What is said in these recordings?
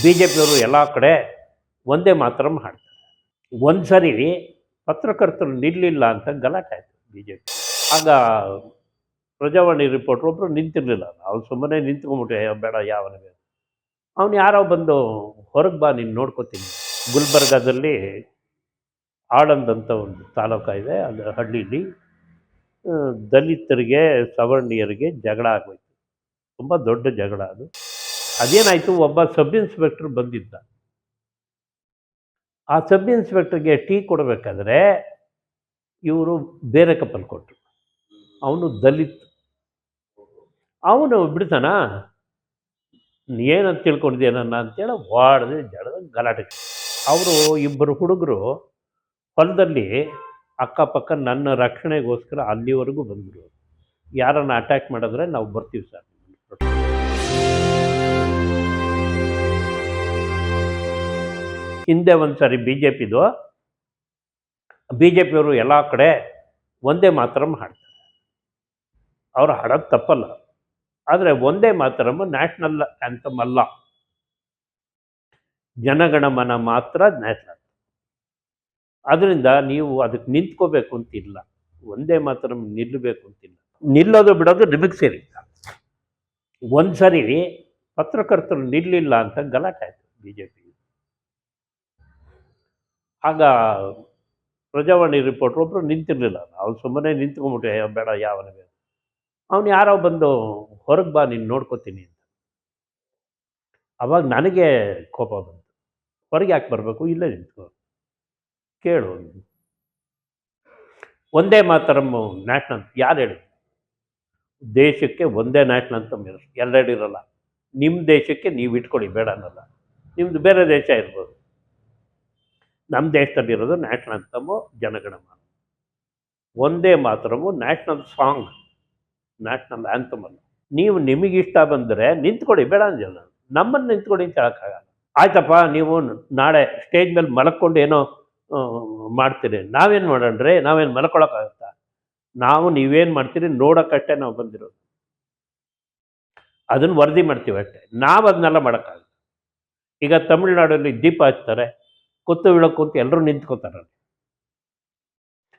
B J ಪಿಯವರು ಎಲ್ಲ ಕಡೆ ಒಂದೇ ಮಾತ್ರ ಹಾಡ್ತಾರೆ. ಒಂದು ಸರಿ ಪತ್ರಕರ್ತರು ನಿಲ್ಲಿಲ್ಲ ಅಂತ ಗಲಾಟೆ ಆಯಿತು ಬಿ ಜೆ ಪಿ ಆಗ ಪ್ರಜಾವಾಣಿ ರಿಪೋರ್ಟ್ರ್ ಒಬ್ಬರು ನಿಂತಿರಲಿಲ್ಲ. ಅವ್ರು ಸುಮ್ಮನೆ ನಿಂತ್ಕೊಂಡ್ಬಿಟ್ಟೆ ಬೇಡ ಯಾವನಿಗೆ ಅವನು ಯಾರೋ ಬಂದು ಹೊರಗೆ ಬಾ, ನೀನು ನೋಡ್ಕೋತೀನಿ. ಗುಲ್ಬರ್ಗಾದಲ್ಲಿ ಆಳಂದ್ ಒಂದು ತಾಲೂಕ ಇದೆ ಅದು ಹಳ್ಳಿಲಿ ದಲಿತರಿಗೆ, ಸವರ್ಣೀಯರಿಗೆ ಜಗಳ ಆಗೋಯ್ತು. ತುಂಬ ದೊಡ್ಡ ಜಗಳ ಅದು. ಅದೇನಾಯಿತು? ಒಬ್ಬ ಸಬ್ ಇನ್ಸ್ಪೆಕ್ಟರ್ ಬಂದಿದ್ದ. ಆ ಸಬ್ ಇನ್ಸ್ಪೆಕ್ಟರ್ಗೆ ಟೀ ಕೊಡಬೇಕಾದ್ರೆ ಇವರು ಬೇರೆ ಕಪ್ಪಲ್ ಕೊಟ್ಟರು ಅವನು ದಲಿತ್. ಅವನು ಬಿಡ್ತಾನ? ಏನಂತ ತಿಳ್ಕೊಂಡಿದ್ದೆ ನನ್ನ ಅಂತೇಳಿ ವಾಡದೆ ಜಡದ ಗಲಾಟೆ ಅವರು ಇಬ್ಬರು ಹುಡುಗರು ಹೊಲದಲ್ಲಿ ಅಕ್ಕಪಕ್ಕ ನನ್ನ ರಕ್ಷಣೆಗೋಸ್ಕರ ಅಲ್ಲಿವರೆಗೂ ಬಂದರು. ಯಾರನ್ನು ಅಟ್ಯಾಕ್ ಮಾಡಿದ್ರೆ ನಾವು ಬರ್ತೀವಿ ಸರ್. ಹಿಂದೆ ಒಂದು ಸಾರಿ ಬಿ ಜೆ ಪಿದು ಬಿ ಜೆ ಪಿಯವರು ಎಲ್ಲ ಕಡೆ ಒಂದೇ ಮಾತರಂ ಹಾಡ್ತಾರೆ. ಅವರು ಹಾಡೋದು ತಪ್ಪಲ್ಲ. ಆದರೆ ಒಂದೇ ಮಾತರಂ ನ್ಯಾಷನಲ್ ಆ್ಯಂಥಮ್ ಅಲ್ಲ. ಜನಗಣಮನ ಮಾತ್ರ ನ್ಯಾಷನಲ್. ಅದರಿಂದ ನೀವು ಅದಕ್ಕೆ ನಿಂತ್ಕೋಬೇಕು ಅಂತಿಲ್ಲ. ಒಂದೇ ಮಾತ್ರ ನಿಲ್ಲಬೇಕು ಅಂತಿಲ್ಲ. ನಿಲ್ಲೋದು ಬಿಡೋದು ನಿಮಗೆ ಸೇರಿ. ಒಂದು ಸರಿ ಪತ್ರಕರ್ತರು ನಿಲ್ಲಿಲ್ಲ ಅಂತ ಗಲಾಟೆ ಆಯಿತು ಬಿ ಜೆ ಪಿ ಆಗ ಪ್ರಜಾವಾಣಿ ರಿಪೋರ್ಟ್ರ್ ಒಬ್ಬರು ನಿಂತಿರಲಿಲ್ಲ. ಅವ್ನು ಸುಮ್ಮನೆ ನಿಂತ್ಕೊಂಡ್ಬಿಟ್ಟೆ ಬೇಡ ಯಾವನಿಗೆ ಅವನು ಯಾರೋ ಬಂದು, ಹೊರಗೆ ಬಾ, ನೀನು ನೋಡ್ಕೋತೀನಿ ಅಂತ. ಅವಾಗ ನನಗೆ ಕೋಪ ಬಂತು. ಹೊರಗೆ ಯಾಕೆ ಬರಬೇಕು? ಇಲ್ಲೇ ನಿಂತ್ಕೋ. ಕೇಳು. ಒಂದೇ ಮಾತರಮ್ಮ ನ್ಯಾಷನಲ್, ಯಾರು ಹೇಳಿ? ದೇಶಕ್ಕೆ ಒಂದೇ ನ್ಯಾಷನಲ್ ಅಂತ ಎಲ್ಲೆಡೆ ಇರಲ್ಲ. ನಿಮ್ಮ ದೇಶಕ್ಕೆ ನೀವು ಇಟ್ಕೊಳ್ಳಿ, ಬೇಡ ಅನ್ನಲ್ಲ. ನಿಮ್ಮದು ಬೇರೆ ದೇಶ ಇರ್ಬೋದು. ನಮ್ಮ ದೇಶದಲ್ಲಿರೋದು ನ್ಯಾಷನಲ್ ಅಂತಮು ಜನಗಣಮನ ಒಂದೇ ಮಾತ್ರವು ನ್ಯಾಷನಲ್ ಸಾಂಗ್ ನ್ಯಾಷನಲ್ ಆ್ಯಂಥಮ್ ಅಲ್ಲ. ನೀವು ನಿಮಗಿಷ್ಟ ಬಂದರೆ ನಿಂತ್ಕೊಡಿ ಬೇಡ ಅಂದಿಲ್ಲ ನಾನು. ನಮ್ಮನ್ನು ನಿಂತ್ಕೊಡಿ ಅಂತ ಹೇಳೋಕ್ಕಾಗಲ್ಲ. ಆಯ್ತಪ್ಪ, ನೀವು ನಾಳೆ ಸ್ಟೇಜ್ ಮೇಲೆ ಮಲಕ್ಕೊಂಡು ಏನೋ ಮಾಡ್ತೀರಿ. ನಾವೇನು ಮಾಡೋಣ್ರಿ? ನಾವೇನು ಮಲ್ಕೊಳಕ್ಕಾಗತ್ತಾ? ನಾವು ನೀವೇನು ಮಾಡ್ತೀರಿ? ನೋಡೋಕ್ಕಷ್ಟೇ ನಾವು ಬಂದಿರೋದು. ಅದನ್ನು ವರದಿ ಮಾಡ್ತೀವಿ ಅಷ್ಟೇ. ನಾವು ಅದನ್ನೆಲ್ಲ ಮಾಡೋಕ್ಕಾಗಲ್ಲ. ಈಗ ತಮಿಳ್ನಾಡಲ್ಲಿ ದೀಪ ಹಚ್ತಾರೆ. ಕುತ್ತು ವಿಳಕು ಅಂತ ಎಲ್ಲರೂ ನಿಂತ್ಕೋತಾರೆ.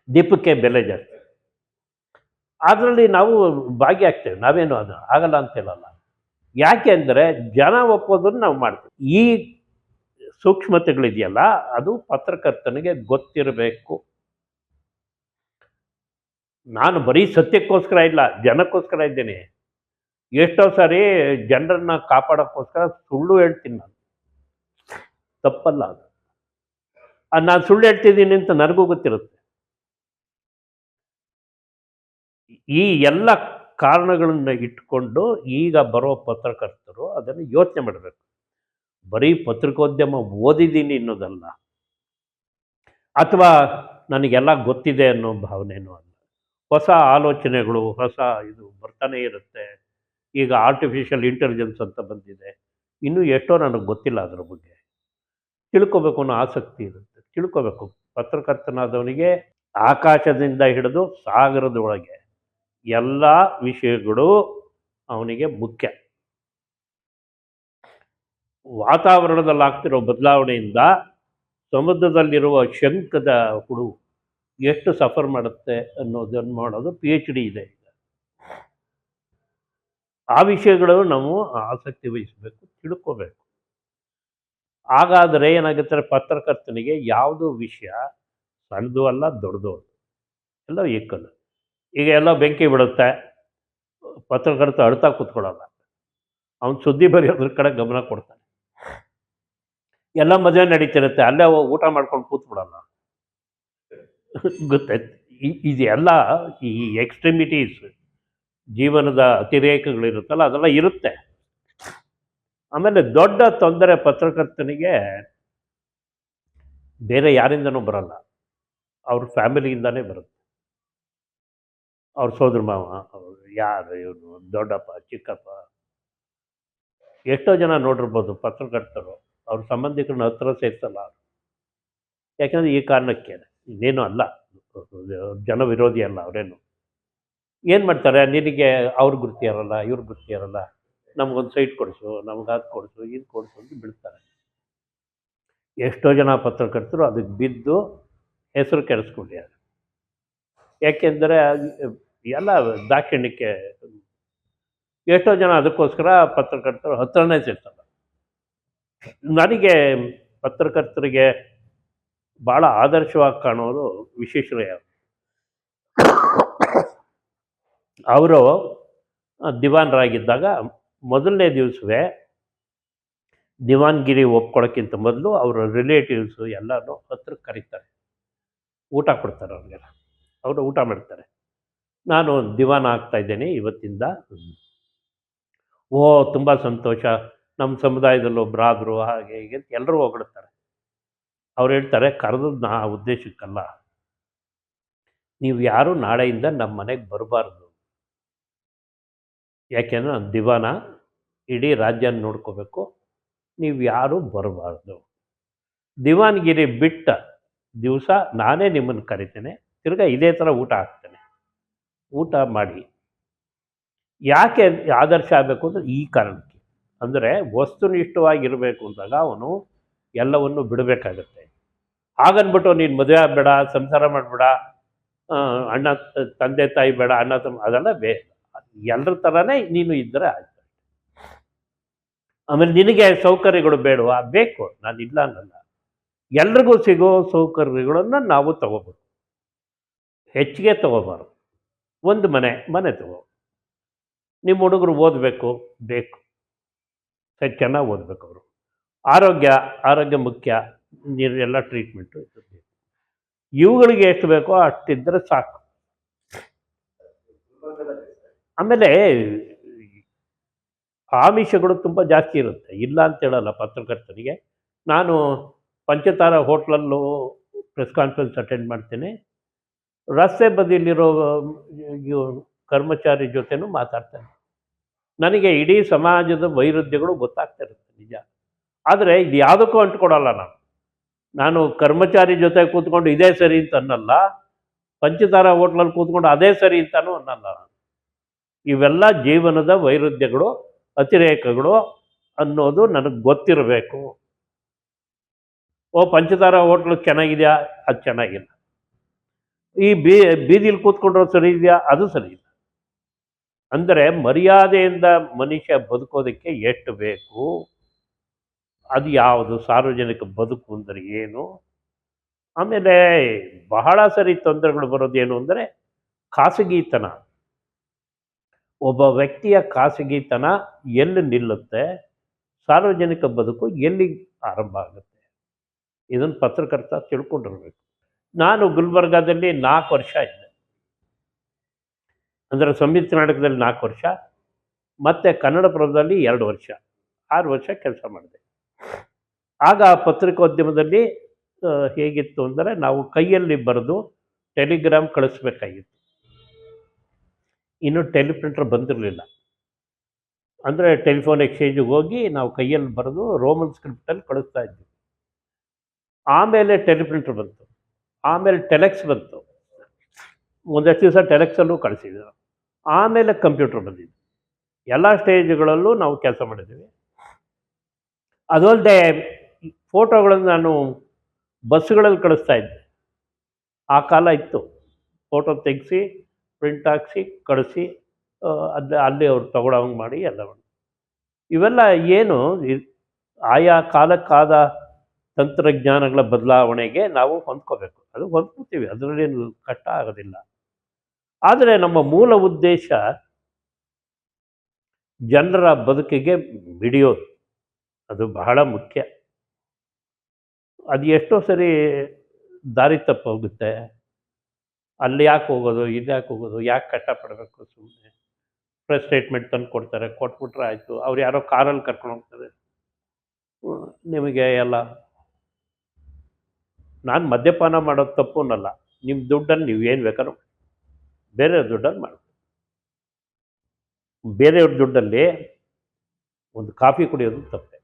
ದೀಪಕ್ಕೆ ಬೆಲೆ ಜಾಸ್ತಿ. ಅದರಲ್ಲಿ ನಾವು ಭಾಗಿಯಾಗ್ತೇವೆ ನಾವೇನು ಅದು ಆಗಲ್ಲ ಅಂತ ಹೇಳಲ್ಲ. ಯಾಕೆ ಅಂದರೆ ಜನ ಒಪ್ಪೋದನ್ನು ನಾವು ಮಾಡ್ತೀವಿ. ಈ ಸೂಕ್ಷ್ಮತೆಗಳಿದೆಯಲ್ಲ, ಅದು ಪತ್ರಕರ್ತನಿಗೆ ಗೊತ್ತಿರಬೇಕು. ನಾನು ಬರೀ ಸತ್ಯಕ್ಕೋಸ್ಕರ ಇಲ್ಲ, ಜನಕ್ಕೋಸ್ಕರ ಇದ್ದೇನೆ. ಎಷ್ಟೋ ಸಾರಿ ಜನರನ್ನ ಕಾಪಾಡೋಕ್ಕೋಸ್ಕರ ಸುಳ್ಳು ಹೇಳ್ತೀನಿ ನಾನು. ತಪ್ಪಲ್ಲ ಅದು. ನಾನು ಸುಳ್ಳು ಹೇಳ್ತಿದ್ದೀನಿ ಅಂತ ನನಗೂ ಗೊತ್ತಿರುತ್ತೆ. ಈ ಎಲ್ಲ ಕಾರಣಗಳನ್ನ ಇಟ್ಕೊಂಡು ಈಗ ಬರೋ ಪತ್ರಕರ್ತರು ಅದನ್ನು ಯೋಚನೆ ಮಾಡಬೇಕು. ಬರೀ ಪತ್ರಿಕೋದ್ಯಮ ಓದಿದ್ದೀನಿ ಅನ್ನೋದಲ್ಲ. ಅಥವಾ ನನಗೆಲ್ಲ ಗೊತ್ತಿದೆ ಅನ್ನೋ ಭಾವನೆನೂ ಅಲ್ಲ. ಹೊಸ ಆಲೋಚನೆಗಳು, ಹೊಸ ಇದು ಬರ್ತಾನೆ ಇರುತ್ತೆ. ಈಗ ಆರ್ಟಿಫಿಷಿಯಲ್ ಇಂಟೆಲಿಜೆನ್ಸ್ ಅಂತ ಬಂದಿದೆ. ಇನ್ನೂ ಎಷ್ಟೋ ನನಗೆ ಗೊತ್ತಿಲ್ಲ ಅದರ ಬಗ್ಗೆ. ತಿಳ್ಕೊಬೇಕು ಅನ್ನೋ ಆಸಕ್ತಿ ಇರುತ್ತೆ. ತಿಳ್ಕೊಬೇಕು. ಪತ್ರಕರ್ತನಾದವನಿಗೆ ಆಕಾಶದಿಂದ ಹಿಡಿದು ಸಾಗರದೊಳಗೆ ಎಲ್ಲ ವಿಷಯಗಳು ಅವನಿಗೆ ಮುಖ್ಯ. ವಾತಾವರಣದಲ್ಲಿ ಆಗ್ತಿರೋ ಬದಲಾವಣೆಯಿಂದ ಸಮುದ್ರದಲ್ಲಿರುವ ಶಂಕದ ಹುಳು ಎಷ್ಟು ಸಫರ್ ಮಾಡುತ್ತೆ ಅನ್ನೋದನ್ನು ಮಾಡೋದು ಪಿ ಎಚ್ ಡಿ ಇದೆ. ಆ ವಿಷಯಗಳು ನಾವು ಆಸಕ್ತಿ ವಹಿಸಬೇಕು, ತಿಳ್ಕೋಬೇಕು. ಹಾಗಾದರೆ ಏನಾಗುತ್ತೆ ಪತ್ರಕರ್ತನಿಗೆ ಯಾವುದು ವಿಷಯ ಸಣ್ಣದು ಅಲ್ಲ, ದೊಡ್ಡದು ಅಲ್ಲ. ಎಲ್ಲ ಈಕ್ವಲ್ ಈಗ ಎಲ್ಲ ಬೆಂಕಿ ಬಿಡುತ್ತೆ. ಪತ್ರಕರ್ತ ಅಳ್ತಾ ಕೂತ್ಕೊಳ್ಳಲ್ಲ. ಅವನು ಸುದ್ದಿ ಬರೆಯೋದ್ರ ಕಡೆ ಗಮನ ಕೊಡ್ತಾನೆ. ಎಲ್ಲ ಮದುವೆ ನಡೀತಿರುತ್ತೆ. ಅಲ್ಲೇ ಊಟ ಮಾಡ್ಕೊಂಡು ಕೂತ್ಬಿಡಲ್ಲ. ಗೊತ್ತಾಯ್ತು ಇ- ಇದೆಲ್ಲ ಈ ಎಕ್ಸ್ಟ್ರಿಮಿಟೀಸ್ ಜೀವನದ ಅತಿರೇಕಗಳಿರುತ್ತಲ್ಲ, ಅದೆಲ್ಲ ಇರುತ್ತೆ. ಆಮೇಲೆ ದೊಡ್ಡ ತೊಂದರೆ ಪತ್ರಕರ್ತನಿಗೆ ಬೇರೆ ಯಾರಿಂದನೂ ಬರಲ್ಲ. ಅವ್ರ ಫ್ಯಾಮಿಲಿಯಿಂದಾನೇ ಬರುತ್ತೆ. ಅವ್ರ ಸೋದರ ಮಾವ ಯಾರು ಇವನು ದೊಡ್ಡಪ್ಪ, ಚಿಕ್ಕಪ್ಪ. ಎಷ್ಟೋ ಜನ ನೋಡಿರ್ಬೋದು ಪತ್ರಕರ್ತರು, ಅವ್ರ ಸಂಬಂಧಿಕರನ್ನ ಹತ್ರ ಸೇರಿಸಲ್ಲ ಯಾಕೆಂದರೆ ಈ ಕಾರಣಕ್ಕೆ ಇನ್ನೇನು ಅಲ್ಲ. ಜನ ವಿರೋಧಿ ಅಲ್ಲ ಅವರೇನು. ಏನು ಮಾಡ್ತಾರೆ? ನಿನಗೆ ಅವ್ರ ಗುರ್ತಿ ಇರಲ್ಲ ಇವ್ರ ಗುರ್ತಿ ಗುರ್ತಿಯಾರಲ್ಲ ನಮಗೊಂದು ಸೈಟ್ ಕೊಡಿಸು, ನಮ್ಗೆ ಅದು ಕೊಡಿಸು, ಇದು ಕೊಡಿಸು ಅಂತ ಬಿಡ್ತಾರೆ. ಎಷ್ಟೋ ಜನ ಪತ್ರಕರ್ತರು ಅದಕ್ಕೆ ಬಿದ್ದು ಹೆಸರು ಕೆಡಿಸ್ಕೊಂಡಿದ್ದಾರೆ. ಯಾಕೆಂದರೆ ಎಲ್ಲ ದಾಕ್ಷಿಣ್ಯಕ್ಕೆ ಎಷ್ಟೋ ಜನ ಅದಕ್ಕೋಸ್ಕರ ಪತ್ರಕರ್ತರು ಹತ್ರನೇ ಸೇರ್ತಾರೆ. ನನಗೆ ಪತ್ರಕರ್ತರಿಗೆ ಭಾಳ ಆದರ್ಶವಾಗಿ ಕಾಣೋರು ವಿಶ್ವೇಶ್ವರಯ್ಯ ಅವರು ದಿವಾನರಾಗಿದ್ದಾಗ ಮೊದಲನೇ ದಿವಸವೇ ದಿವಾನ್ಗಿರಿ ಒಪ್ಕೊಳ್ಳೋಕ್ಕಿಂತ ಮೊದಲು ಅವರ ರಿಲೇಟಿವ್ಸು ಎಲ್ಲನೂ ಹತ್ರಕ್ಕೆ ಕರೀತಾರೆ. ಊಟ ಕೊಡ್ತಾರೆ ಅವ್ರಿಗೆಲ್ಲ. ಅವರು ಊಟ ಮಾಡ್ತಾರೆ. ನಾನು ದಿವಾನ ಆಗ್ತಾ ಇದ್ದೇನೆ ಇವತ್ತಿಂದ. ಓ, ತುಂಬ ಸಂತೋಷ. ನಮ್ಮ ಸಮುದಾಯದಲ್ಲಿ ಒಬ್ಬರಾದರು ಹಾಗೆ ಹೀಗೆ ಎಲ್ಲರೂ ಹೊಗಳ್ತಾರೆ. ಅವ್ರು ಹೇಳ್ತಾರೆ, ಕರೆದದ್ದು ಆ ಉದ್ದೇಶಕ್ಕಲ್ಲ. ನೀವು ಯಾರು ನಾಳೆಯಿಂದ ನಮ್ಮ ಮನೆಗೆ ಬರಬಾರ್ದು. ಯಾಕೆಂದ್ರೆ ನಾನು ದಿವಾನ ಇಡೀ ರಾಜ್ಯ ನೋಡ್ಕೋಬೇಕು. ನೀವು ಯಾರೂ ಬರಬಾರ್ದು. ದಿವಾನಗಿರಿ ಬಿಟ್ಟ ದಿವಸ ನಾನೇ ನಿಮ್ಮನ್ನು ಕರಿತೇನೆ. ತಿರ್ಗಾ ಇದೇ ಥರ ಊಟ ಹಾಕ್ತೇನೆ. ಊಟ ಮಾಡಿ. ಯಾಕೆ ಆದರ್ಶ ಆಗಬೇಕು ಅಂದರೆ ಈ ಕಾರಣಕ್ಕೆ. ಅಂದರೆ ವಸ್ತುನಿಷ್ಠವಾಗಿರಬೇಕು ಅಂದಾಗ ಅವನು ಎಲ್ಲವನ್ನು ಬಿಡಬೇಕಾಗತ್ತೆ. ಹಾಗನ್ಬಿಟ್ಟು ನೀನು ಮದುವೆ ಆಗಬೇಡ, ಸಂಸಾರ ಮಾಡಬೇಡ ಅಣ್ಣ, ತಂದೆ ತಾಯಿ ಬೇಡ, ಅಣ್ಣ, ತಮ್ಮ, ಅದೆಲ್ಲ ಬೇ ಎಲ್ಲರ ಥರನೇ ನೀನು ಇದ್ದರೆ ಆಯ್ತು. ಆಮೇಲೆ ನಿನಗೆ ಸೌಕರ್ಯಗಳು ಬೇಡವಾ? ಬೇಕು. ನಾನು ಇಲ್ಲ ಅನ್ನಲ್ಲ. ಎಲ್ರಿಗೂ ಸಿಗೋ ಸೌಕರ್ಯಗಳನ್ನು ನಾವು ತಗೋಬೋದು ಹೆಚ್ಚಿಗೆ ತಗೋಬಾರ್ದು. ಒಂದು ಮನೆ ಮನೆ ತಗೋ. ನಿಮ್ಮ ಹುಡುಗರು ಓದಬೇಕು? ಬೇಕು. ಸರಿ, ಚೆನ್ನಾಗಿ ಓದಬೇಕು ಅವರು. ಆರೋಗ್ಯ ಆರೋಗ್ಯ ಮುಖ್ಯ. ನೀರು ಎಲ್ಲ ಟ್ರೀಟ್ಮೆಂಟು ಇವುಗಳಿಗೆ ಎಷ್ಟು ಬೇಕೋ ಅಷ್ಟಿದ್ದರೆ ಸಾಕು. ಆಮೇಲೆ ಆಮಿಷಗಳು ತುಂಬ ಜಾಸ್ತಿ ಇರುತ್ತೆ. ಇಲ್ಲ ಅಂತ ಹೇಳಲ್ಲ ಪತ್ರಕರ್ತರಿಗೆ ನಾನು ಪಂಚತಾರ ಹೋಟ್ಲಲ್ಲೂ ಪ್ರೆಸ್ ಕಾನ್ಫರೆನ್ಸ್ ಅಟೆಂಡ್ ಮಾಡ್ತೇನೆ. ರಸ್ತೆ ಬದಿಯಲ್ಲಿರೋ ಕರ್ಮಚಾರಿ ಜೊತೆನೂ ಮಾತಾಡ್ತೇನೆ. ನನಗೆ ಇಡೀ ಸಮಾಜದ ವೈರುಧ್ಯಗಳು ಗೊತ್ತಾಗ್ತಾ ಇರುತ್ತೆ ನಿಜ. ಆದರೆ ಇದು ಯಾವುದಕ್ಕೂ ಅಂಟ್ಕೊಡಲ್ಲ ನಾನು. ನಾನು ಕರ್ಮಚಾರಿ ಜೊತೆ ಕೂತ್ಕೊಂಡು ಇದೇ ಸರಿ ಅಂತ ಅನ್ನಲ್ಲ. ಪಂಚತಾರ ಹೋಟ್ಲಲ್ಲಿ ಕೂತ್ಕೊಂಡು ಅದೇ ಸರಿ ಅಂತಲೂ ಅನ್ನಲ್ಲ ನಾನು. ಇವೆಲ್ಲ ಜೀವನದ ವೈರುಧ್ಯಗಳು, ಅತಿರೇಕಗಳು ಅನ್ನೋದು ನನಗೆ ಗೊತ್ತಿರಬೇಕು. ಓ, ಪಂಚತಾರ ಹೋಟ್ಲು ಚೆನ್ನಾಗಿದೆಯಾ? ಅದು ಚೆನ್ನಾಗಿಲ್ಲ. ಈ ಬೀ, ಬೀದಿಲಿ ಕೂತ್ಕೊಂಡ್ರೆ ಸರಿ ಇದೆಯಾ? ಅದು ಸರಿ ಇಲ್ಲ. ಅಂದರೆ ಮರ್ಯಾದೆಯಿಂದ ಮನುಷ್ಯ ಬದುಕೋದಕ್ಕೆ ಎಷ್ಟು ಬೇಕು? ಅದು ಯಾವುದು? ಸಾರ್ವಜನಿಕ ಬದುಕು ಅಂದರೆ ಏನು? ಆಮೇಲೆ ಬಹಳ ಸರಿ ತೊಂದರೆಗಳು ಬರೋದೇನು ಅಂದರೆ, ಖಾಸಗಿತನ. ಒಬ್ಬ ವ್ಯಕ್ತಿಯ ಖಾಸಗಿತನ ಎಲ್ಲಿ ನಿಲ್ಲುತ್ತೆ? ಸಾರ್ವಜನಿಕ ಬದುಕು ಎಲ್ಲಿ ಆರಂಭ ಆಗುತ್ತೆ? ಇದನ್ನು ಪತ್ರಕರ್ತ ತಿಳ್ಕೊಂಡಿರ್ಬೇಕು. ನಾನು ಗುಲ್ಬರ್ಗಾದಲ್ಲಿ ನಾಲ್ಕು ವರ್ಷ ಇದ್ದೆ. ಅಂದರೆ ಸಂಯುಕ್ತ ನಾಟಕದಲ್ಲಿ ನಾಲ್ಕು ವರ್ಷ, ಮತ್ತು ಕನ್ನಡಪುರದಲ್ಲಿ ಎರಡು ವರ್ಷ, ಆರು ವರ್ಷ ಕೆಲಸ ಮಾಡಿದೆ. ಆಗ ಪತ್ರಿಕೋದ್ಯಮದಲ್ಲಿ ಹೇಗಿತ್ತು ಅಂದರೆ ನಾವು ಕೈಯಲ್ಲಿ ಬರೆದು ಟೆಲಿಗ್ರಾಮ್ ಕಳಿಸ್ಬೇಕಾಗಿತ್ತು. ಇನ್ನು ಟೆಲಿಪ್ರಿಂಟರ್ ಬಂದಿರಲಿಲ್ಲ. ಅಂದರೆ ಟೆಲಿಫೋನ್ ಎಕ್ಸ್ಚೇಂಜಿಗೆ ಹೋಗಿ ನಾವು ಕೈಯಲ್ಲಿ ಬರೆದು ರೋಮನ್ ಸ್ಕ್ರಿಪ್ಟಲ್ಲಿ ಕಳಿಸ್ತಾ ಇದ್ವಿ. ಆಮೇಲೆ ಟೆಲಿಪ್ರಿಂಟರ್ ಬಂತು. ಆಮೇಲೆ ಟೆಲೆಕ್ಸ್ ಬಂತು. ಒಂದಷ್ಟು ದಿವಸ ಟೆಲೆಕ್ಸಲ್ಲೂ ಕಳಿಸಿದ್ರು. ಆಮೇಲೆ ಕಂಪ್ಯೂಟರ್ ಬಂದಿದ್ದು ಎಲ್ಲ ಸ್ಟೇಜ್ಗಳಲ್ಲೂ ನಾವು ಕೆಲಸ ಮಾಡಿದ್ದೀವಿ. ಅದಲ್ಲದೆ ಫೋಟೋಗಳನ್ನು ನಾನು ಬಸ್ಗಳಲ್ಲಿ ಕಳಿಸ್ತಾ ಇದ್ದೆ. ಆ ಕಾಲ ಇತ್ತು. ಫೋಟೋ ತೆಗೆಸಿ ಪ್ರಿಂಟ್ ಹಾಕ್ಸಿ, ಕಳಿಸಿ ಅದು, ಅಲ್ಲಿ ಅವ್ರು ತಗೊಳಂಗೆ ಮಾಡಿ ಎಲ್ಲ ಇವೆಲ್ಲ ಏನು ಆಯಾ ಕಾಲಕ್ಕಾದ ತಂತ್ರಜ್ಞಾನಗಳ ಬದಲಾವಣೆಗೆ ನಾವು ಹೊಂದ್ಕೋಬೇಕು. ಅದು ಹೊಂದ್ಕೋತೀವಿ ಅದರಲ್ಲೇನು ಕಷ್ಟ ಆಗೋದಿಲ್ಲ. ಆದರೆ ನಮ್ಮ ಮೂಲ ಉದ್ದೇಶ ಜನರ ಬದುಕಿಗೆ ಬಿಡಿಯೋದು ಅದು ಬಹಳ ಮುಖ್ಯ. ಅದು ಎಷ್ಟೋ ಸರಿ ದಾರಿ ತಪ್ಪು ಹೋಗುತ್ತೆ ಅಲ್ಲಿ ಯಾಕೆ ಹೋಗೋದು, ಇದು ಯಾಕೆ ಹೋಗೋದು, ಯಾಕೆ ಕಷ್ಟಪಡಬೇಕು ಸುಮ್ಮನೆ ಪ್ರೆಸ್ ಸ್ಟೇಟ್ಮೆಂಟ್ ತಂದು ಕೊಡ್ತಾರೆ, ಕೊಟ್ಬಿಟ್ರೆ ಆಯಿತು. ಅವ್ರು ಯಾರೋ ಕಾರಲ್ಲಿ ಕರ್ಕೊಂಡು ಹೋಗ್ತಾರೆ. ನಿಮಗೆ ಎಲ್ಲ ನಾನು ಮದ್ಯಪಾನ ಮಾಡೋದು ತಪ್ಪು ಅನ್ನಲ್ಲ ನಿಮ್ಮ ದುಡ್ಡನ್ನು ನೀವು ಏನು ಬೇಕಾದ್ರೂ ಬೇರೆ ದುಡ್ಡನ್ನು ಮಾಡಿ. ಬೇರೆಯವ್ರ ದುಡ್ಡಲ್ಲಿ ಒಂದು ಕಾಫಿ ಕುಡಿಯೋದು ತಪ್ಪೆ.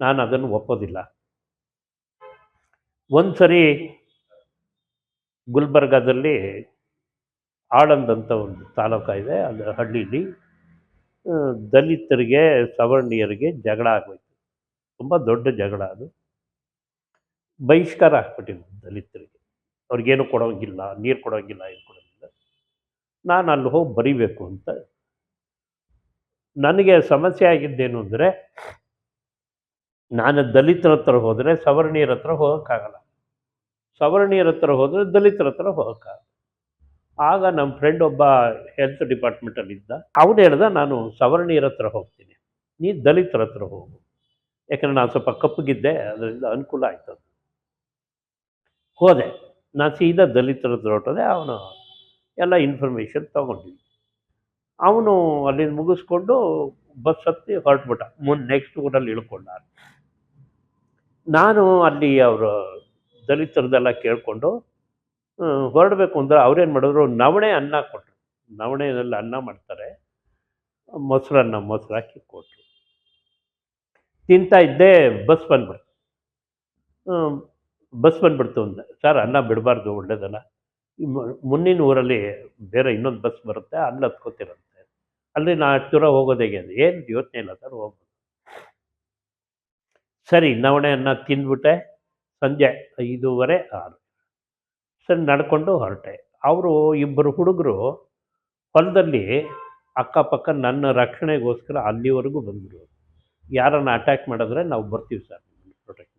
ನಾನು ಅದನ್ನು ಒಪ್ಪೋದಿಲ್ಲ. ಒಂದು ಸರಿ ಗುಲ್ಬರ್ಗಾದಲ್ಲಿ ಆಳಂದ್ ಅಂತ ಒಂದು ತಾಲೂಕ ಇದೆ, ಅದು ಹಳ್ಳಿಲಿ. ದಲಿತರಿಗೆ, ಸವರ್ಣೀಯರಿಗೆ ಜಗಳ ಆಗೋಯ್ತು. ತುಂಬ ದೊಡ್ಡ ಜಗಳ ಅದು. ಬಹಿಷ್ಕಾರ ಹಾಕ್ಬಿಟ್ಟಿದ್ರು ದಲಿತರಿಗೆ. ಅವ್ರಿಗೇನು ಕೊಡೋಂಗಿಲ್ಲ, ನೀರು ಕೊಡೋಂಗಿಲ್ಲ, ಏನು ಕೊಡೋಂಗಿಲ್ಲ. ನಾನು ಅಲ್ಲಿ ಹೋಗಿ ಬರೀಬೇಕು ಅಂತ. ನನಗೆ ಸಮಸ್ಯೆ ಆಗಿದ್ದೇನು ಅಂದರೆ, ನಾನು ದಲಿತರ ಹತ್ರ ಹೋದರೆ ಸವರ್ಣೀಯರ ಹತ್ರ ಹೋಗೋಕ್ಕಾಗಲ್ಲ. ಸವರ್ಣೀಯರ ಹತ್ರ ಹೋದರೆ ದಲಿತರ ಹತ್ರ ಹೋಗೋಕ್ಕಾಗಲ್ಲ. ಆಗ ನಮ್ಮ ಫ್ರೆಂಡ್ ಒಬ್ಬ ಹೆಲ್ತ್ ಡಿಪಾರ್ಟ್ಮೆಂಟಲ್ಲಿದ್ದ ಅವನು ಹೇಳ್ದ, ನಾನು ಸವರ್ಣೀಯರ ಹತ್ರ ಹೋಗ್ತೀನಿ. ನೀ ದಲಿತರ ಹತ್ರ ಹೋಗು. ಯಾಕಂದರೆ ನಾನು ಸ್ವಲ್ಪ ಕಪ್ಪಗಿದ್ದೆ, ಅದರಿಂದ ಅನುಕೂಲ ಆಯ್ತು ಅದು ಹೋದೆ. ನಾನು ಸೀದಾ ದಲಿತರ ಹತ್ರ ಹೊಟ್ಟದೆ ಅವನು ಎಲ್ಲ ಇನ್ಫಾರ್ಮೇಷನ್ ತೊಗೊಂಡ್ವಿ ಅವನು ಅಲ್ಲಿಂದ ಮುಗಿಸ್ಕೊಂಡು ಬಸ್ ಹತ್ತಿ ಹೊರಟ್ಬಿಟ್ಟ. ಮುಂದೆ ನೆಕ್ಸ್ಟ್ ಊರಲ್ಲಿ ಇಳ್ಕೊಂಡ ನಾನು ಅಲ್ಲಿ ಅವರು ದಲಿತರದೆಲ್ಲ ಕೇಳಿಕೊಂಡು ಹೊರಡಬೇಕು ಅಂದ್ರೆ ಅವ್ರೇನು ಮಾಡಿದ್ರು, ನವಣೆ ಅನ್ನ ಕೊಟ್ಟರು ನವಣೆಯಲ್ಲಿ ಅನ್ನ ಮಾಡ್ತಾರೆ. ಮೊಸರನ್ನ ಮೊಸರು ಹಾಕಿ ಕೊಟ್ಟರು ತಿಂತಾ ಇದ್ದೆ ಬಸ್ ಬಂದ್ಬಿಡ್ತು. ಬಸ್ ಬಂದ್ಬಿಡ್ತು ಅಂದೆ, ಸರ್, ಅನ್ನ ಬಿಡಬಾರ್ದು, ಒಳ್ಳೇದಲ್ಲ. ಮುಂದಿನ ಊರಲ್ಲಿ ಬೇರೆ ಇನ್ನೊಂದು ಬಸ್ ಬರುತ್ತೆ, ಅಲ್ಲಿ ಹತ್ಕೋತಿರಂತೆ. ಅಲ್ಲಿ ನಾ ಅಷ್ಟು ದೂರ ಹೋಗೋದು ಹೇಗೆ ಅಂದೆ, ಏನು ಯೋಚನೆ ಇಲ್ಲ ಸರ್, ಹೋಗ್ಬೋದು. ಸರಿ ನವಣೆ ಅನ್ನ ತಿಂದ್ಬಿಟ್ಟೆ. ಸಂಜೆ ಐದೂವರೆ, ಆರು. ಸರಿ, ನಡ್ಕೊಂಡು ಹೊರಟೆ. ಅವರು ಇಬ್ಬರು ಹುಡುಗರು ಹೊಲದಲ್ಲಿ ಅಕ್ಕಪಕ್ಕ ನನ್ನ ರಕ್ಷಣೆಗೋಸ್ಕರ ಅಲ್ಲಿವರೆಗೂ ಬಂದರು ಯಾರನ್ನು ಅಟ್ಯಾಕ್ ಮಾಡಿದ್ರೆ ನಾವು ಬರ್ತೀವಿ ಸರ್ ಪ್ರೊಟೆಕ್ಟ್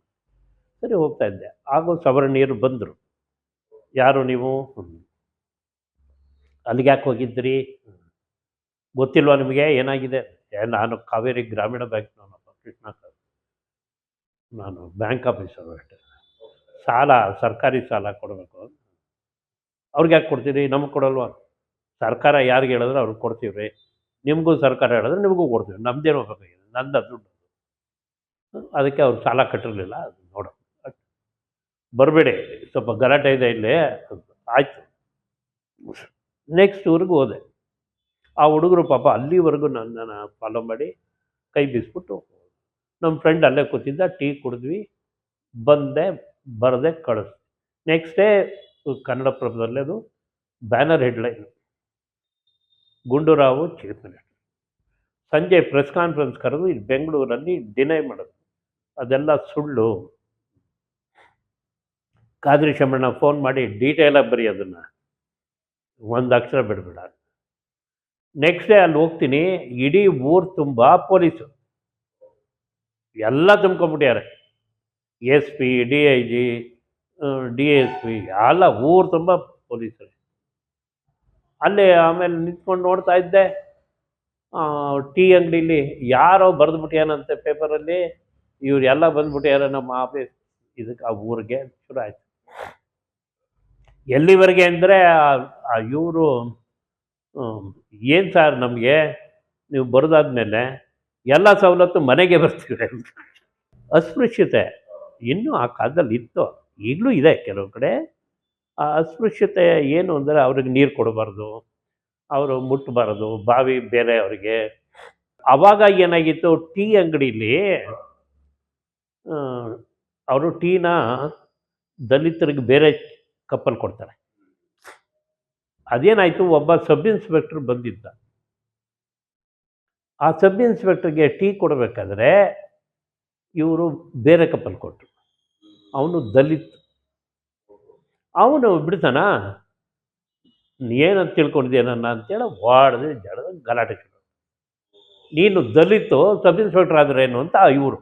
ಸರಿ, ಹೋಗ್ತಾ ಇದ್ದೆ. ಆಗೋ ಸವರ್ಣೀಯರು ಬಂದರು. ಯಾರು ನೀವು. ಅಲ್ಲಿಗೆ ಯಾಕೆ ಹೋಗಿದ್ರಿ. ಗೊತ್ತಿಲ್ವಾ ನಿಮಗೆ? ಏನಾಗಿದೆ? ನಾನು ಕಾವೇರಿ ಗ್ರಾಮೀಣ ಬ್ಯಾಂಕ್ನವನಪ್ಪ ಕೃಷ್ಣ ನಾನು ಬ್ಯಾಂಕ್ ಆಫೀಸರು ಅಷ್ಟೇ ಸಾಲ, ಸರ್ಕಾರಿ ಸಾಲ ಕೊಡಬೇಕು. ಅವ್ರಿಗೆ ಯಾಕೆ ಕೊಡ್ತೀರಿ? ನಮಗೆ ಕೊಡಲ್ವಾ? ಸರ್ಕಾರ ಯಾರಿಗೆ ಹೇಳಿದ್ರೆ ಅವ್ರಿಗೆ ಕೊಡ್ತೀವಿ ರೀ ನಿಮಗೂ ಸರ್ಕಾರ ಹೇಳಿದ್ರೆ ನಿಮಗೂ ಕೊಡ್ತೀವಿ. ನಮ್ದೇನು ಬೇಕಾಗಿದೆ. ನಂದ ದುಡ್ಡು ಅದಕ್ಕೆ ಅವ್ರು ಸಾಲ ಕಟ್ಟಿರಲಿಲ್ಲ. ಅದು ಬರಬೇಡಿ. ಸ್ವಲ್ಪ ಗಲಾಟೆ ಇದೆ ಇಲ್ಲಿ. ಆಯಿತು. ನೆಕ್ಸ್ಟ್ ಊರಿಗೆ ಹೋದೆ. ಆ ಹುಡುಗರು ಪಾಪ ಅಲ್ಲಿವರೆಗೂ ನನ್ನನ್ನು ಫಾಲೋ ಮಾಡಿ ಕೈ ಬೀಸ್ಬಿಟ್ಟು ನಮ್ಮ ಫ್ರೆಂಡ್ ಅಲ್ಲೇ ಕೂತಿದ್ದ ಟೀ ಕುಡಿದ್ವಿ. ಬಂದೆ. ಬರದೆ ಕಳಿಸ್ತು. ನೆಕ್ಸ್ಟ್ ಡೇ ಕನ್ನಡಪ್ರಭದಲ್ಲೇ ಅದು banner headline. Gundu Rao chief minister ಸಂಜೆ ಪ್ರೆಸ್ ಕಾನ್ಫರೆನ್ಸ್ ಕರೆದು ಇಲ್ಲಿ ಬೆಂಗಳೂರಲ್ಲಿ ಡಿನೈ ಮಾಡೋದು ಅದೆಲ್ಲ ಸುಳ್ಳು. ಕಾದ್ರಿ ಶಮಣ್ಣ ಫೋನ್ ಮಾಡಿ ಡೀಟೇಲಾಗಿ ಬರೀ ಅದನ್ನು. ಒಂದು ಅಕ್ಷರ ಬಿಡಬೇಡ. ನೆಕ್ಸ್ಟ್ ಡೇ ಅಲ್ಲಿ ಹೋಗ್ತೀನಿ, ಇಡೀ ಊರು ತುಂಬ ಪೊಲೀಸು. ಎಲ್ಲ ತುಂಬ್ಕೊಂಬಿಟ್ಟಾರೆ S P, D I G D S P, ಎಲ್ಲ ಊರು ತುಂಬ ಪೊಲೀಸರು. ಅಲ್ಲಿ ಆಮೇಲೆ ನಿಂತ್ಕೊಂಡು ನೋಡ್ತಾ ಇದ್ದೆ. ಟೀ ಅಂಗಡಿಲಿ ಯಾರೋ ಬರೆದ್ಬಿಟ್ಯಾನಂತೆ ಪೇಪರಲ್ಲಿ, ಇವ್ರು ಎಲ್ಲ ಯಾರೋ ನಮ್ಮ ಆಫೀಸ್ ಇದಕ್ಕೆ, ಆ ಊರಿಗೆ ಶುರು ಆಯಿತು. ಎಲ್ಲಿವರೆಗೆ ಅಂದರೆ ಇವರು ಏನು ಸರ್ ನಮಗೆ, ನೀವು ಬರೆದಾದ್ಮೇಲೆ ಎಲ್ಲ ಸವಲತ್ತು ಮನೆಗೆ ಬರ್ತೀವಿ. ಅಸ್ಪೃಶ್ಯತೆ. ಇನ್ನೂ ಆ ಕಾಲದಲ್ಲಿ ಇತ್ತು. ಈಗಲೂ ಇದೆ ಕೆಲವು ಕಡೆ. ಆ ಅಸ್ಪೃಶ್ಯತೆ ಏನು ಅಂದರೆ ಅವ್ರಿಗೆ ನೀರು ಕೊಡಬಾರ್ದು, ಅವರು ಮುಟ್ಟಬಾರದು, ಬಾವಿ ಬೇರೆ ಅವರಿಗೆ. ಆವಾಗ ಏನಾಗಿತ್ತು, ಟೀ ಅಂಗಡಿಲಿ ಅವರು ಟೀನ ದಲಿತರಿಗೆ ಬೇರೆ ಕಪ್ಪಲ್ಲಿ ಕೊಡ್ತಾರೆ. ಅದೇನಾಯಿತು, ಒಬ್ಬ ಸಬ್ ಇನ್ಸ್ಪೆಕ್ಟರ್ ಬಂದಿದ್ದ. ಆ ಸಬ್ ಇನ್ಸ್ಪೆಕ್ಟರ್ಗೆ ಟೀ ಕೊಡಬೇಕಾದ್ರೆ ಇವರು ಬೇರೆ ಕಪ್ಪಲ್ ಕೊಟ್ಟರು ಅವನು ದಲಿತ್. ಅವನು ಬಿಡ್ತಾನ? ಏನಂತ ತಿಳ್ಕೊಂಡಿದ್ದೆ ನನ್ನ ಅಂತೇಳಿ ವಾಡದೆ ಜಡದ ಗಲಾಟೆ ನೀನು ದಲಿತು ಸಬ್ ಇನ್ಸ್ಪೆಕ್ಟರ್ ಆದ್ರೆ ಏನು ಅಂತ ಇವರು.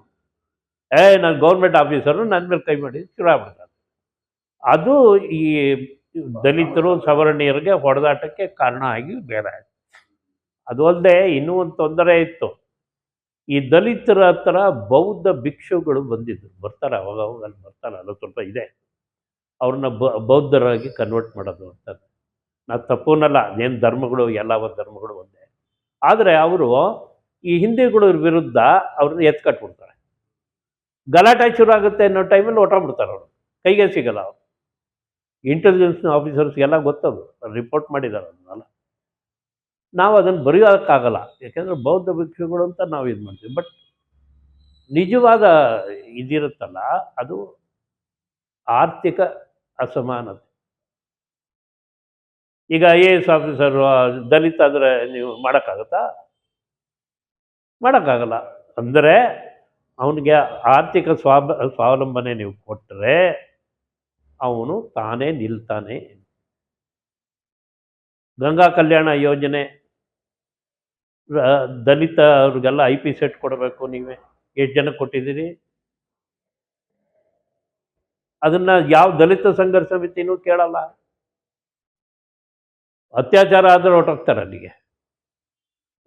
ಏ, ನಾನು ಗೌರ್ಮೆಂಟ್ ಆಫೀಸರು ನನ್ನ ಮೇಲೆ ಕೈ ಮಾಡಿ ಶುರು ಆಗ್ಬಿಡ್ತಾರೆ. ಅದು ಈ ದಲಿತರು, ಸವರ್ಣೀಯರಿಗೆ ಹೊಡೆದಾಟಕ್ಕೆ ಕಾರಣ ಆಗಿ ಬೇರೆ ಅದು ಅಲ್ಲದೆ ಇನ್ನೂ ಒಂದು ತೊಂದರೆ ಇತ್ತು. ಈ ದಲಿತರ ಹತ್ರ ಬೌದ್ಧ ಭಿಕ್ಷುಗಳು ಬಂದಿದ್ದರು ಬರ್ತಾರೆ, ಅವಾಗ ಅವಾಗ ಅಲ್ಲಿ ಬರ್ತಾರೆ ಅಲ್ಲ ಸ್ವಲ್ಪ ಇದೆ. ಅವ್ರನ್ನ ಬೌದ್ಧರಾಗಿ ಕನ್ವರ್ಟ್ ಮಾಡೋದು ಅಂತ ನಾ ತಪ್ಪುನಲ್ಲ ಏನು ಧರ್ಮಗಳು, ಎಲ್ಲ ಧರ್ಮಗಳು ಒಂದೇ. ಆದರೆ ಅವರು ಈ ಹಿಂದೂಗಳ ವಿರುದ್ಧ ಅವ್ರನ್ನ ಎತ್ಕಟ್ಬಿಡ್ತಾರೆ ಗಲಾಟೆ ಶುರು ಆಗುತ್ತೆ ಅನ್ನೋ ಟೈಮಲ್ಲಿ ಬಿಡ್ತಾರೆ ಅವರು. ಕೈಗೆ ಸಿಗಲ್ಲ ಅವರು. ಇಂಟೆಲಿಜೆನ್ಸ್ ಆಫೀಸರ್ಸ್ಗೆಲ್ಲ ಗೊತ್ತದು ರಿಪೋರ್ಟ್ ಮಾಡಿದ್ದಾರೆ ಅದನ್ನೆಲ್ಲ ನಾವು ಅದನ್ನು ಬರೆಯೋಕ್ಕಾಗಲ್ಲ ಯಾಕೆಂದರೆ ಬೌದ್ಧ ಭಿಕ್ಷುಗಳು ಅಂತ ನಾವು ಇದು ಮಾಡ್ತೀವಿ. ಬಟ್ ನಿಜವಾದ ಇದಿರುತ್ತಲ್ಲ, ಅದು ಆರ್ಥಿಕ ಅಸಮಾನತೆ. ಈಗ ಐ ಎ ಎಸ್ ಆಫೀಸರು ದಲಿತ ಆದರೆ ನೀವು ಮಾಡೋಕ್ಕಾಗತ್ತಾ? ಮಾಡೋಕ್ಕಾಗಲ್ಲ. ಅಂದರೆ ಅವನಿಗೆ ಆರ್ಥಿಕ ಸ್ವಾಬ, ಸ್ವಾವಲಂಬನೆ ನೀವು ಕೊಟ್ಟರೆ ಅವನು ತಾನೇ ನಿಲ್ತಾನೆ. ಗಂಗಾ ಕಲ್ಯಾಣ ಯೋಜನೆ ದಲಿತ ಅವ್ರಿಗೆಲ್ಲ ಐ ಪಿ ಸೆಟ್ ಕೊಡಬೇಕು ನೀವೇ. ಎಷ್ಟು ಜನ ಕೊಟ್ಟಿದ್ದೀರಿ? ಅದನ್ನ ಯಾವ ದಲಿತ ಸಂಘರ್ಷ ಸಮಿತಿನೂ ಕೇಳಲ್ಲ. ಅತ್ಯಾಚಾರ ಆದ್ರೆ ಹೊರಟೋಗ್ತಾರೆ ಅಲ್ಲಿಗೆ.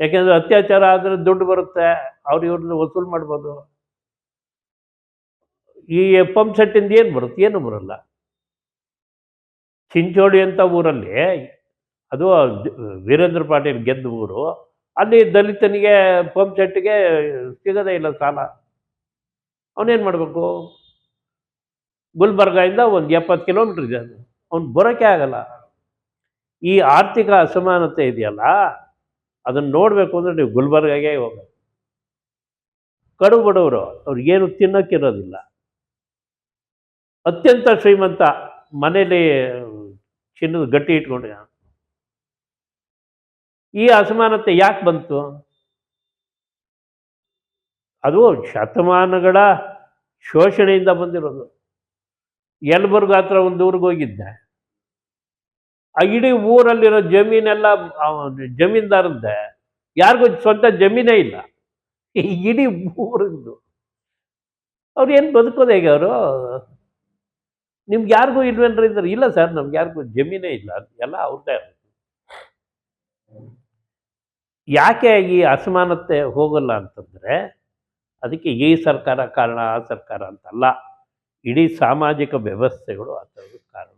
ಯಾಕೆಂದ್ರೆ ಅತ್ಯಾಚಾರ ಆದ್ರೆ ದುಡ್ಡು ಬರುತ್ತೆ, ಅವ್ರು ಇವ್ರನ್ನ ವಸೂಲು ಮಾಡ್ಬೋದು. ಈ ಪಂಪ್ ಸೆಟ್ಟಿಂದ ಏನು ಬರುತ್ತೆ? ಏನು ಬರಲ್ಲ. ಚಿಂಚೋಳಿ ಅಂತ ಊರಲ್ಲಿ, ಅದು ವೀರೇಂದ್ರ ಪಾಟೀಲ್ ಗೆದ್ದ ಊರು. ಅಲ್ಲಿ ದಲಿತನಿಗೆ ಪಂಪ್ ಸೆಟ್ಗೆ ಸಿಗೋದೇ ಇಲ್ಲ ಸಾಲ. ಅವನೇನು ಮಾಡಬೇಕು? ಗುಲ್ಬರ್ಗಾಯಿಂದ ಒಂದು ಎಪ್ಪತ್ತು ಕಿಲೋಮೀಟ್ರ್ ಇದೆ ಅದು. ಅವ್ನು ಬರೋಕ್ಕೆ ಆಗಲ್ಲ. ಈ ಆರ್ಥಿಕ ಅಸಮಾನತೆ ಇದೆಯಲ್ಲ, ಅದನ್ನು ನೋಡಬೇಕು ಅಂದರೆ ನೀವು ಗುಲ್ಬರ್ಗಾಗೆ ಹೋಗಬೇಕು. ಕಡು ಬಡವರು, ಅವ್ರಿಗೇನು ತಿನ್ನೋಕ್ಕಿರೋದಿಲ್ಲ. ಅತ್ಯಂತ ಶ್ರೀಮಂತ ಮನೇಲಿ ಚಿನ್ನದ ಗಟ್ಟಿ ಇಟ್ಕೊಂಡ ಈ ಅಸಮಾನತೆ ಯಾಕೆ ಬಂತು? ಅದು ಶತಮಾನಗಳ ಶೋಷಣೆಯಿಂದ ಬಂದಿರೋದು. ಯಲಬುರ್ಗ ಹತ್ರ ಒಂದು ಊರಿಗೆ ಹೋಗಿದ್ದೆ. ಆ ಇಡೀ ಊರಲ್ಲಿರೋ ಜಮೀನೆಲ್ಲ ಜಮೀನ್ದಾರಂತೆ ಯಾರಿಗೂ ಸ್ವಂತ ಜಮೀನೇ ಇಲ್ಲ. ಇಡೀ ಊರಿಂದು ಅವ್ರು ಏನು ಬದುಕೋದು ಹೇಗೆ ಅವರು? ನಿಮ್ಗೆ ಯಾರಿಗೂ ಇಲ್ವೇನ್ರಿ ಇದ್ರೆ? ಇಲ್ಲ ಸರ್, ನಮ್ಗೆ ಯಾರಿಗೂ ಜಮೀನೇ ಇಲ್ಲ. ಎಲ್ಲ ಅವ್ರದ್ದೇ ಯಾಕೆ ಈ ಅಸಮಾನತೆ ಹೋಗಲ್ಲ ಅಂತಂದರೆ ಅದಕ್ಕೆ ಈ ಸರ್ಕಾರ ಕಾರಣ, ಆ ಸರ್ಕಾರ ಅಂತಲ್ಲ. ಇಡೀ ಸಾಮಾಜಿಕ ವ್ಯವಸ್ಥೆಗಳು ಆ ಕಾರಣ.